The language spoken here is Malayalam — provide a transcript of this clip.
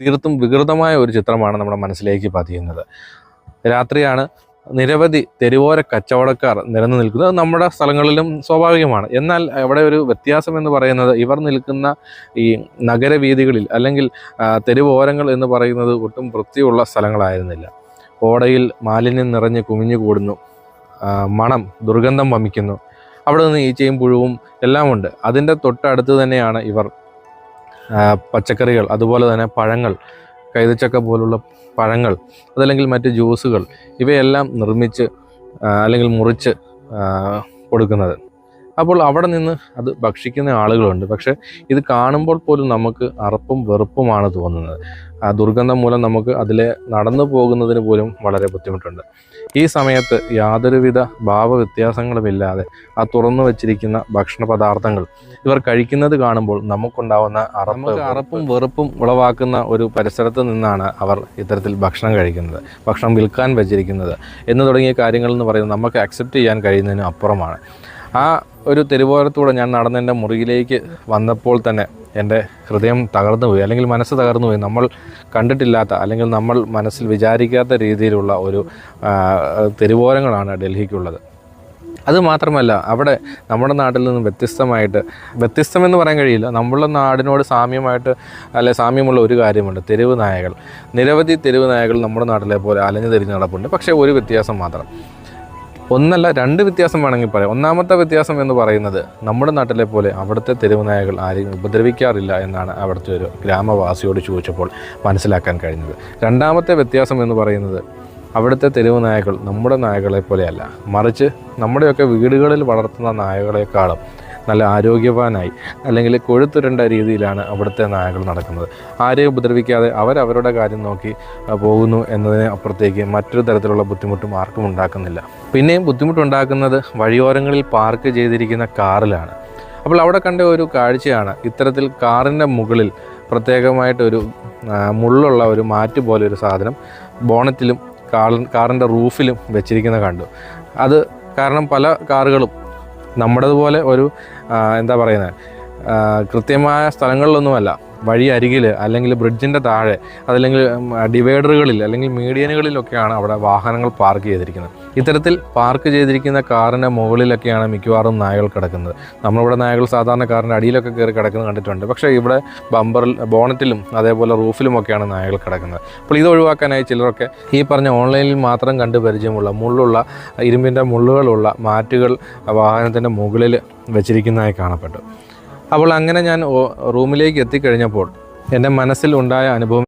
തീർത്തും വികൃതമായ ഒരു ചിത്രമാണ് നമ്മുടെ മനസ്സിലേക്ക് പതിയുന്നത്. രാത്രിയാണ് നിരവധി തെരുവോര കച്ചവടക്കാർ നിരന്നു നിൽക്കുന്നത്. നമ്മുടെ സ്ഥലങ്ങളിലും സ്വാഭാവികമാണ്. എന്നാൽ അവിടെ ഒരു വ്യത്യാസം എന്ന് പറയുന്നത് ഇവർ നിൽക്കുന്ന ഈ നഗരവീഥികളിൽ അല്ലെങ്കിൽ തെരുവോരങ്ങൾ എന്ന് പറയുന്നത് ഒട്ടും വൃത്തിയുള്ള സ്ഥലങ്ങളായിരുന്നില്ല. ഓടയിൽ മാലിന്യം നിറഞ്ഞ് കുമിഞ്ഞു കൂടുന്നു. മണം ദുർഗന്ധം വമിക്കുന്നു. അവിടെ നിന്ന് ഈച്ചയും പുഴുവും എല്ലാമുണ്ട്. അതിന്റെ തൊട്ടടുത്ത് തന്നെയാണ് ഇവർ പച്ചക്കറികൾ അതുപോലെ തന്നെ പഴങ്ങൾ കൈതച്ചക്ക പോലുള്ള പഴങ്ങൾ അതല്ലെങ്കിൽ മറ്റ് ജ്യൂസുകൾ ഇവയെല്ലാം നിർമ്മിച്ച് അല്ലെങ്കിൽ മുറിച്ച് കൊടുക്കുന്നത്. അപ്പോൾ അവിടെ നിന്ന് അത് ഭക്ഷിക്കുന്ന ആളുകളുണ്ട്. പക്ഷേ ഇത് കാണുമ്പോൾ പോലും നമുക്ക് അറപ്പും വെറുപ്പുമാണ് തോന്നുന്നത്. ആ ദുർഗന്ധം മൂലം നമുക്ക് അതിലെ നടന്നു പോകുന്നതിന് പോലും വളരെ ബുദ്ധിമുട്ടുണ്ട്. ഈ സമയത്ത് യാതൊരുവിധ ഭാവവ്യത്യാസങ്ങളുമില്ലാതെ ആ തുറന്നു വച്ചിരിക്കുന്ന ഭക്ഷണ പദാർത്ഥങ്ങൾ ഇവർ കഴിക്കുന്നത് കാണുമ്പോൾ നമുക്കുണ്ടാവുന്ന അറപ്പ് അറപ്പും വെറുപ്പും ഉളവാക്കുന്ന ഒരു പരിസരത്ത് നിന്നാണ് അവർ ഇത്തരത്തിൽ ഭക്ഷണം കഴിക്കുന്നത് ഭക്ഷണം വിൽക്കാൻ വെച്ചിരിക്കുന്നത് എന്ന് തുടങ്ങിയ കാര്യങ്ങൾ എന്ന് പറയുന്നത് നമുക്ക് അക്സെപ്റ്റ് ചെയ്യാൻ കഴിയുന്നതിന് അപ്പുറമാണ്. ആ ഒരു തെരുവോരത്തൂടെ ഞാൻ നടന്ന് എന്റെ മുറിയിലേക്ക് വന്നപ്പോൾ തന്നെ എന്റെ ഹൃദയം തകർന്നു പോയി അല്ലെങ്കിൽ മനസ്സ് തകർന്നു പോയി. നമ്മൾ കണ്ടിട്ടില്ലാത്ത അല്ലെങ്കിൽ നമ്മൾ മനസ്സിൽ വിചാരിക്കാത്ത രീതിയിലുള്ള ഒരു തെരുവോരങ്ങളാണ് ഡൽഹിക്കുള്ളത്. അതുമാത്രമല്ല അവിടെ നമ്മുടെ നാട്ടിൽ നിന്നും വ്യത്യസ്തമായിട്ട് വ്യത്യസ്തമെന്ന് പറയാൻ കഴിയില്ല. നമ്മളുടെ നാടിനോട് സാമ്യമായിട്ട് അല്ലെ സാമ്യമുള്ള ഒരു കാര്യമുണ്ട് തെരുവ് നായകൾ. നിരവധി തെരുവ് നായകൾ നമ്മുടെ നാട്ടിലെ പോലെ അലഞ്ഞു തിരിഞ്ഞ് നടപ്പുണ്ട്. പക്ഷേ ഒരു വ്യത്യാസം മാത്രം ഒന്നല്ല രണ്ട് വ്യത്യാസം വേണമെങ്കിൽ പറയാം. ഒന്നാമത്തെ വ്യത്യാസം എന്ന് പറയുന്നത് നമ്മുടെ നാട്ടിലെ പോലെ അവിടുത്തെ തെരുവ് നായകൾ ആരെയും ഉപദ്രവിക്കാറില്ല എന്നാണ് അവിടുത്തെ ഒരു ഗ്രാമവാസിയോട് ചോദിച്ചപ്പോൾ മനസ്സിലാക്കാൻ കഴിഞ്ഞത്. രണ്ടാമത്തെ വ്യത്യാസം എന്ന് പറയുന്നത് അവിടുത്തെ തെരുവ് നായകൾ നമ്മുടെ നായകളെ പോലെയല്ല. മറിച്ച് നമ്മുടെയൊക്കെ വീടുകളിൽ വളർത്തുന്ന നായകളെക്കാളും നല്ല ആരോഗ്യവാനായി അല്ലെങ്കിൽ കൊഴുത്തുരണ്ട രീതിയിലാണ് അവിടുത്തെ നായകൾ നടക്കുന്നത്. ആരെയും ഉപദ്രവിക്കാതെ അവരവരുടെ കാര്യം നോക്കി പോകുന്നു എന്നതിന് അപ്പുറത്തേക്ക് മറ്റൊരു തരത്തിലുള്ള ബുദ്ധിമുട്ടും ആർക്കും ഉണ്ടാക്കുന്നില്ല. പിന്നെയും ബുദ്ധിമുട്ടുണ്ടാക്കുന്നത് വഴിയോരങ്ങളിൽ പാർക്ക് ചെയ്തിരിക്കുന്ന കാറിലാണ്. അപ്പോൾ അവിടെ കണ്ട ഒരു കാഴ്ചയാണ് ഇത്തരത്തിൽ കാറിന്റെ മുകളിൽ പ്രത്യേകമായിട്ടൊരു മുള്ളുള്ള ഒരു മാറ്റ് പോലെ ഒരു സാധനം ബോണറ്റിലും കാറിന്റെ റൂഫിലും വെച്ചിരിക്കുന്ന കണ്ടു. അത് കാരണം പല കാറുകളും നമ്മുടേതുപോലെ ഒരു എന്താ പറയുന്നത് കൃത്യമായ സ്ഥലങ്ങളിലൊന്നുമല്ല. വഴി അരികിൽ അല്ലെങ്കിൽ ബ്രിഡ്ജിന്റെ താഴെ അതല്ലെങ്കിൽ ഡിവൈഡറുകളിൽ അല്ലെങ്കിൽ മീഡിയനുകളിലൊക്കെയാണ് അവിടെ വാഹനങ്ങൾ പാർക്ക് ചെയ്തിരിക്കുന്നത്. ഇത്തരത്തിൽ പാർക്ക് ചെയ്തിരിക്കുന്ന കാറിന്റെ മുകളിലൊക്കെയാണ് മിക്കവാറും നായകൾ കിടക്കുന്നത്. നമ്മളിവിടെ നായകൾ സാധാരണ കാറിന്റെ അടിയിലൊക്കെ കയറി കിടക്കുന്നത് കണ്ടിട്ടുണ്ട്. പക്ഷേ ഇവിടെ ബമ്പറിൽ ബോണറ്റിലും അതേപോലെ റൂഫിലുമൊക്കെയാണ് നായകൾ കിടക്കുന്നത്. അപ്പോൾ ഇത് ഒഴിവാക്കാനായി ചിലരൊക്കെ ഈ പറഞ്ഞ ഓൺലൈനിൽ മാത്രം കണ്ട് പരിചയമുള്ള മുള്ളുള്ള ഇരുമ്പിന്റെ മുള്ളുകളുള്ള മാറ്റുകൾ വാഹനത്തിന്റെ മുകളിൽ വെച്ചിരിക്കുന്നതായി കാണപ്പെട്ടു. അപ്പോൾ അങ്ങനെ ഞാൻ റൂമിലേക്ക് എത്തിക്കഴിഞ്ഞപ്പോൾ എന്റെ മനസ്സിൽ ഉണ്ടായ അനുഭവം